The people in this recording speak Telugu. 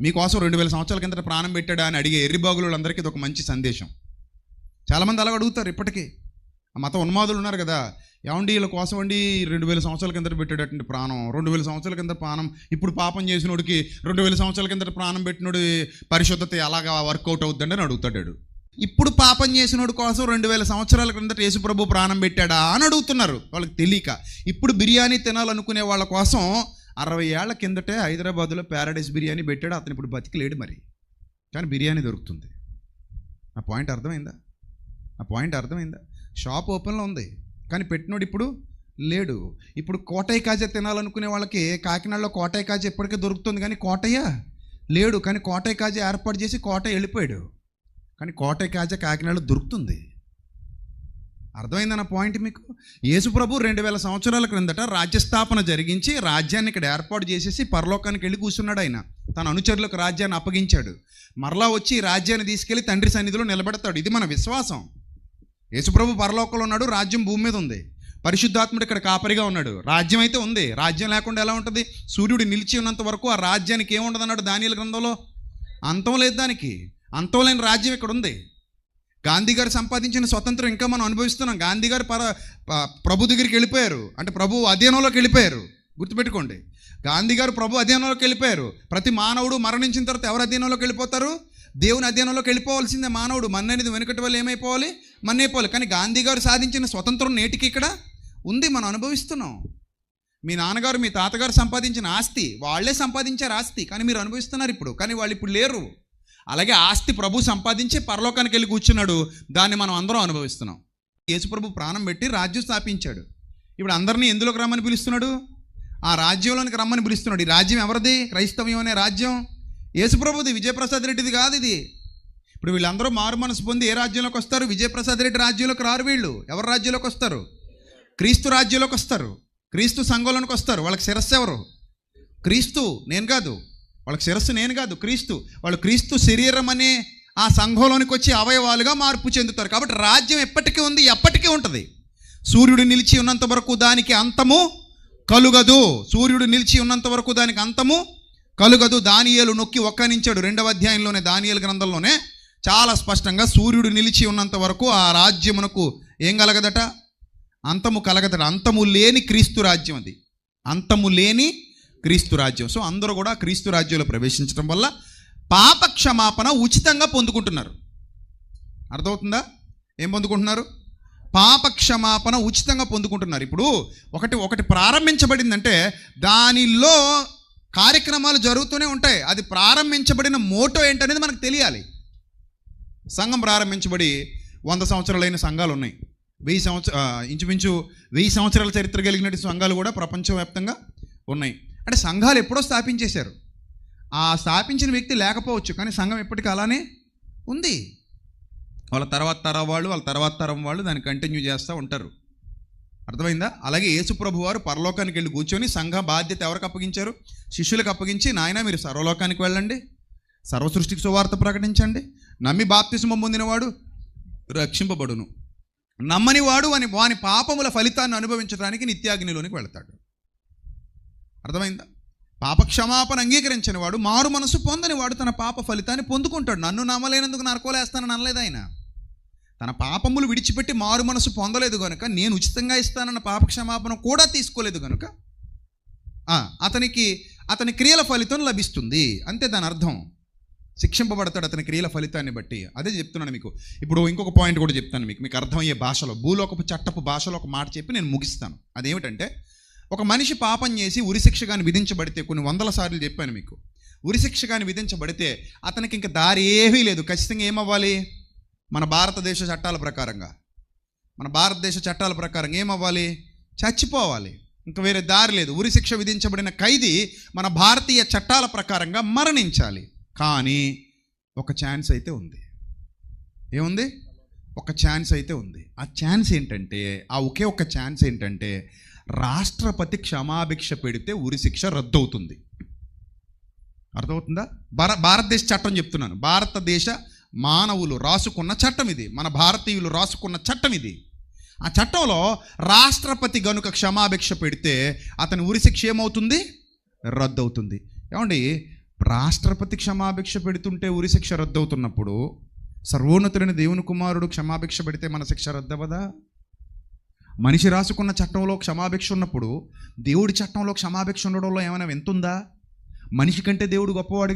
మీకోసం రెండు వేల సంవత్సరాల కిందట ప్రాణం పెట్టాడా అని అడిగే ఎర్రిబాగులందరికీ ఇది ఒక మంచి సందేశం. చాలామంది అలా అడుగుతారు ఇప్పటికీ. ఆ మత ఉన్మాదులు ఉన్నారు కదా. ఏమండి వీళ్ళ కోసం అండి రెండు వేల సంవత్సరాల కిందట పెట్టేటటువంటి ప్రాణం? రెండు వేల సంవత్సరాల కింద ప్రాణం ఇప్పుడు పాపం చేసినోడికి రెండు వేల సంవత్సరాల కిందట ప్రాణం పెట్టినోడి పరిశుద్ధత ఎలాగా వర్కౌట్ అవుతుందని అని అడుగుతాడు ఇప్పుడు పాపం చేసినోడి కోసం రెండు వేల సంవత్సరాల క్రిందట యేసుప్రభు ప్రాణం పెట్టాడా అని అడుగుతున్నారు. వాళ్ళకి తెలియక. ఇప్పుడు బిర్యానీ తినాలనుకునే వాళ్ళ కోసం అరవై ఏళ్ళ కిందటే హైదరాబాద్లో ప్యారడైస్ బిర్యానీ పెట్టాడు. అతను ఇప్పుడు బతికిలేడు మరి. కానీ బిర్యానీ దొరుకుతుంది. ఆ పాయింట్ అర్థమైందా? ఆ పాయింట్ అర్థమైందా? షాప్ ఓపెన్లో ఉంది. కానీ పెట్టినోడు ఇప్పుడు లేడు. ఇప్పుడు కోటయ్య కాజా తినాలనుకునే వాళ్ళకి కాకినాడలో కోటయ్య కాజా ఇప్పటికే దొరుకుతుంది. కానీ కోటయ్య లేడు. కానీ కోటయ్య కాజా ఏర్పాటు చేసి కోటయ్య వెళ్ళిపోయాడు. కానీ కోటయ్య కాజా కాకినాడలో దొరుకుతుంది. అర్థమైందన్న పాయింట్ మీకు? యేసుప్రభు రెండు వేల సంవత్సరాల క్రిందట రాజ్యస్థాపన జరిగించి రాజ్యాన్ని ఇక్కడ ఏర్పాటు చేసేసి పరలోకానికి వెళ్ళి కూర్చున్నాడు ఆయన. తన అనుచరులకు రాజ్యాన్ని అప్పగించాడు. మరలా వచ్చి రాజ్యాన్ని తీసుకెళ్ళి తండ్రి సన్నిధిలో నిలబెడతాడు. ఇది మన విశ్వాసం. యేసుప్రభు పరలోకంలో ఉన్నాడు రాజ్యం భూమి మీద ఉంది. పరిశుద్ధాత్ముడు ఇక్కడ కాపరిగా ఉన్నాడు. రాజ్యం అయితే ఉంది. రాజ్యం లేకుండా ఎలా ఉంటుంది? సూర్యుడు నిలిచి ఉన్నంత వరకు ఆ రాజ్యానికి ఏముండదు అన్నాడు దానియల గ్రంథంలో? అంతం లేదు దానికి. అంతం లేని రాజ్యం ఇక్కడ ఉంది. గాంధీ గారు సంపాదించిన స్వతంత్రం ఇంకా మనం అనుభవిస్తున్నాం. గాంధీ గారు పర ప్రభు దగ్గరికి వెళ్ళిపోయారు. అంటే ప్రభు అధీనంలోకి వెళ్ళిపోయారు. గుర్తుపెట్టుకోండి. గాంధీ గారు ప్రభు అధీనంలోకి వెళ్ళిపోయారు. ప్రతి మానవుడు మరణించిన తర్వాత ఎవరు అధీనంలోకి వెళ్ళిపోతారు? దేవుని అధీనంలోకి వెళ్ళిపోవాల్సిందే మానవుడు. మన్ననేది వెనుకటి వల్ల ఏమైపోవాలి? మన్నైపోవాలి కానీ గాంధీ గారు సాధించిన స్వతంత్రం నేటికి ఇక్కడ ఉంది. మనం అనుభవిస్తున్నాం. మీ నాన్నగారు మీ తాతగారు సంపాదించిన ఆస్తి. వాళ్ళే సంపాదించారు ఆస్తి. కానీ మీరు అనుభవిస్తున్నారు ఇప్పుడు. కానీ వాళ్ళు ఇప్పుడు లేరు. అలాగే ఆస్తి ప్రభు సంపాదించి పరలోకానికి వెళ్ళి కూర్చున్నాడు. దాన్ని మనం అందరం అనుభవిస్తున్నాం. యేసుప్రభు ప్రాణం పెట్టి రాజ్యం స్థాపించాడు. ఇప్పుడు అందరినీ ఎందులోకి రమ్మని పిలుస్తున్నాడు? ఆ రాజ్యంలోనికి రమ్మని పిలుస్తున్నాడు. ఈ రాజ్యం ఎవరిది? క్రైస్తవ్యం అనే రాజ్యం? యేసుప్రభుది విజయప్రసాద్ రెడ్డిది కాదు ఇది. ఇప్పుడు వీళ్ళందరూ మారు మనసు పొంది ఏ రాజ్యంలోకి వస్తారు? విజయప్రసాద్ రెడ్డి రాజ్యంలోకి రారు వీళ్ళు. ఎవరి రాజ్యంలోకి వస్తారు? క్రీస్తు రాజ్యంలోకి వస్తారు. క్రీస్తు సంఘంలోనికి వస్తారు. వాళ్ళకి శిరస్సు ఎవరు? క్రీస్తు. నేను కాదు. వాళ్ళకి శిరస్సు నేను కాదు క్రీస్తు. వాళ్ళు క్రీస్తు శరీరం అనే ఆ సంఘంలోనికి వచ్చి అవయవాలుగా మార్పు చెందుతారు. కాబట్టి రాజ్యం ఎప్పటికీ ఉంది ఎప్పటికీ ఉంటుంది. సూర్యుడు నిలిచి ఉన్నంత వరకు దానికి అంతము కలుగదు. సూర్యుడు నిలిచి ఉన్నంత వరకు దానికి అంతము కలుగదు. దానియేలు నొక్కి ఒక్కనించాడు రెండవ అధ్యాయంలోనే దానియేలు గ్రంథంలోనే చాలా స్పష్టంగా సూర్యుడు నిలిచి ఉన్నంత వరకు ఆ రాజ్యమునకు ఏం కలగదట? అంతము కలగదట. అంతము లేని క్రీస్తు రాజ్యం అది. అంతము లేని క్రీస్తు రాజ్యం. సో అందరూ కూడా క్రీస్తు రాజ్యంలో ప్రవేశించడం వల్ల పాప క్షమాపణ ఉచితంగా పొందుకుంటున్నారు. అర్థమవుతుందా? ఏం పొందుకుంటున్నారు? పాప క్షమాపణ ఉచితంగా పొందుకుంటున్నారు. ఇప్పుడు ఒకటి ఒకటి ప్రారంభించబడిందంటే దానిలో కార్యక్రమాలు జరుగుతూనే ఉంటాయి. అది ప్రారంభించబడిన మోటో ఏంటనేది మనకు తెలియాలి. సంఘం ప్రారంభించబడి వంద సంవత్సరాలైన సంఘాలు ఉన్నాయి. వెయ్యి సంవత్సర ఇంచుమించు వెయ్యి సంవత్సరాల చరిత్ర కలిగినటువంటి సంఘాలు కూడా ప్రపంచవ్యాప్తంగా ఉన్నాయి. అంటే సంఘాలు ఎప్పుడో స్థాపించేశారు. ఆ స్థాపించిన వ్యక్తి లేకపోవచ్చు కానీ సంఘం ఎప్పటికీ అలానే ఉంది. వాళ్ళ తర్వాత తరం వాళ్ళు వాళ్ళ తర్వాత తరం వాళ్ళు దాన్ని కంటిన్యూ చేస్తూ ఉంటారు. అర్థమైందా? అలాగే యేసుప్రభు వారు పరలోకానికి వెళ్ళి కూర్చొని సంఘ బాధ్యత ఎవరికి అప్పగించారు? శిష్యులకు అప్పగించి నాయన మీరు సర్వలోకానికి వెళ్ళండి. సర్వసృష్టికి సువార్త ప్రకటించండి. నమ్మి బాప్తిస్మం పొందినవాడు రక్షింపబడును. నమ్మని వాడు అని వాని పాపముల ఫలితాన్ని అనుభవించడానికి నిత్యాగ్నిలోనికి వెళతాడు. అర్థమైందా? పాప క్షమాపణ అంగీకరించిన వాడు మారు మనసు పొందని వాడు తన పాప ఫలితాన్ని పొందుకుంటాడు. నన్ను నమ్మలేనందుకు నరకోలేస్తానని అనలేదు ఆయన. తన పాపములు విడిచిపెట్టి మారు మనసు పొందలేదు కనుక నేను ఉచితంగా ఇస్తానన్న పాప క్షమాపణ కూడా తీసుకోలేదు కనుక అతనికి అతని క్రియల ఫలితం లభిస్తుంది. అంతే దాని అర్థం. శిక్షింపబడతాడు అతని క్రియల ఫలితాన్ని బట్టి. అదే చెప్తున్నాను మీకు. ఇప్పుడు ఇంకొక పాయింట్ కూడా చెప్తాను మీకు. మీకు అర్థమయ్యే భాషలో భూలోకపు చట్టపు భాషలో ఒక మాట చెప్పి నేను ముగిస్తాను. అదేమిటంటే ఒక మనిషి పాపం చేసి ఉరిశిక్ష కానీ విధించబడితే కొన్ని వందల సార్లు చెప్పాను మీకు. ఉరిశిక్ష కానీ విధించబడితే అతనికి ఇంకా దారి ఏమీ లేదు. ఖచ్చితంగా ఏమవ్వాలి? మన భారతదేశ చట్టాల ప్రకారంగా. మన భారతదేశ చట్టాల ప్రకారం ఏమవ్వాలి? చచ్చిపోవాలి. ఇంకా వేరే దారి లేదు. ఉరిశిక్ష విధించబడిన ఖైదీ మన భారతీయ చట్టాల ప్రకారంగా మరణించాలి. కానీ ఒక ఛాన్స్ అయితే ఉంది. ఏముంది? ఒక ఛాన్స్ అయితే ఉంది. ఆ ఛాన్స్ ఏంటంటే ఆ ఒకే ఒక ఛాన్స్ ఏంటంటే రాష్ట్రపతి క్షమాభిక్ష పెడితే ఉరిశిక్ష రద్దు అవుతుంది అర్థమవుతుందా? భార భారతదేశ చట్టం చెప్తున్నాను. భారతదేశ మానవులు రాసుకున్న చట్టం ఇది. మన భారతీయులు రాసుకున్న చట్టం ఇది. ఆ చట్టంలో రాష్ట్రపతి గనుక క్షమాభిక్ష పెడితే అతని ఉరిశిక్ష ఏమవుతుంది? రద్దు అవుతుంది ఏమండి? రాష్ట్రపతి క్షమాభిక్ష పెడుతుంటే ఉరి శిక్ష రద్దవుతున్నప్పుడు సర్వోన్నతులైన దేవుని కుమారుడు క్షమాభిక్ష పెడితే మన శిక్ష రద్దవదా మనిషి రాసుకున్న చట్టంలో క్షమాభిక్ష ఉన్నప్పుడు దేవుడి చట్టంలో క్షమాభిక్ష ఉండడంలో ఏమైనా వింతుందా మనిషి కంటే దేవుడు గొప్పవాడిగా